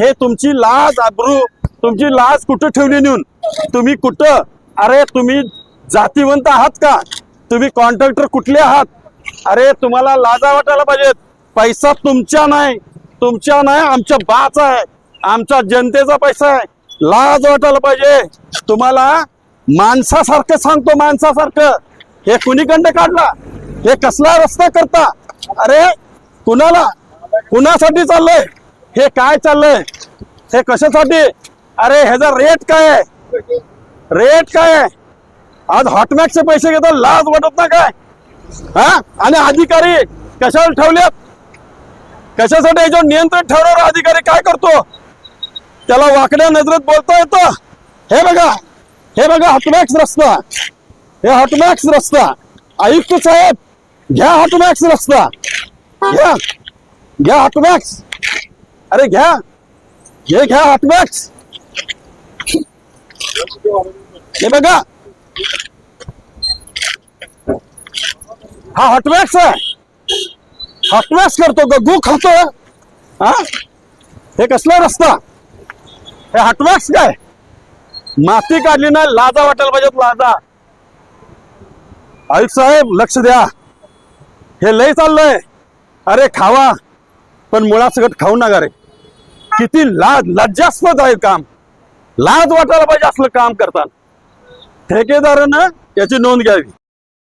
हे तुमची लाज आबरू. तुमची लाज कुठं ठेवली नेऊन? तुम्ही कुठं? अरे तुम्ही जातीवंत आहात का? तुम्ही कॉन्ट्रॅक्टर कुठले आहात? अरे तुम्हाला लाजा वाटायला पाहिजेत. पैसा तुमच्या नाही. तुमच्या नाही आमच्या बाचा आहे. आमच्या जनतेचा पैसा आहे. लाज वाटायला पाहिजे. तुम्हाला माणसासारखं सांगतो माणसासारखं. हे कुणीकडे काढला? हे कसला रस्ता करता? अरे कुणाला? कुणासाठी चाललंय? हे काय चाललंय? हे कशासाठी? अरे ह्याचा रेट काय आहे? रेट काय आहे? आज हॉटमॅक्सचे पैसे घेतात लाज वाटत ना काय? हा? आणि अधिकारी कशाला ठेवल्यात कशासाठी याच्यावर नियंत्रण ठेवणारा अधिकारी काय करतो? त्याला वाकड्या नजरेत बोलता येतं. हे बघा हे बघा हॉटमॅक्स रस्ता. हे हॉटमॅक्स रस्ता. आयुक्त साहेब घ्या हॉटमॅक्स रस्ता. घ्या. घ्या हॉटमॅक्स अरे घ्या. हे घ्या हॉटमॅक्स हे बघा. हा हॉटवॅक्स आहे. हॉटवॅक्स करतो गगू खातो. हा? हे कसला रस्ता? हे हॉटवॅक्स काय? माती काढली ना लाजा वाटायला पाहिजेत लाजा. आयुक्त साहेब लक्ष द्या. हे लय चाललंय. अरे खावा. पण मुळासकट खाऊ नका रे. किती लाज लज्जास्पद आहे काम. लाज वाटायला पाहिजे असलं काम करताना. ठेकेदारानं याची नोंद घ्यावी.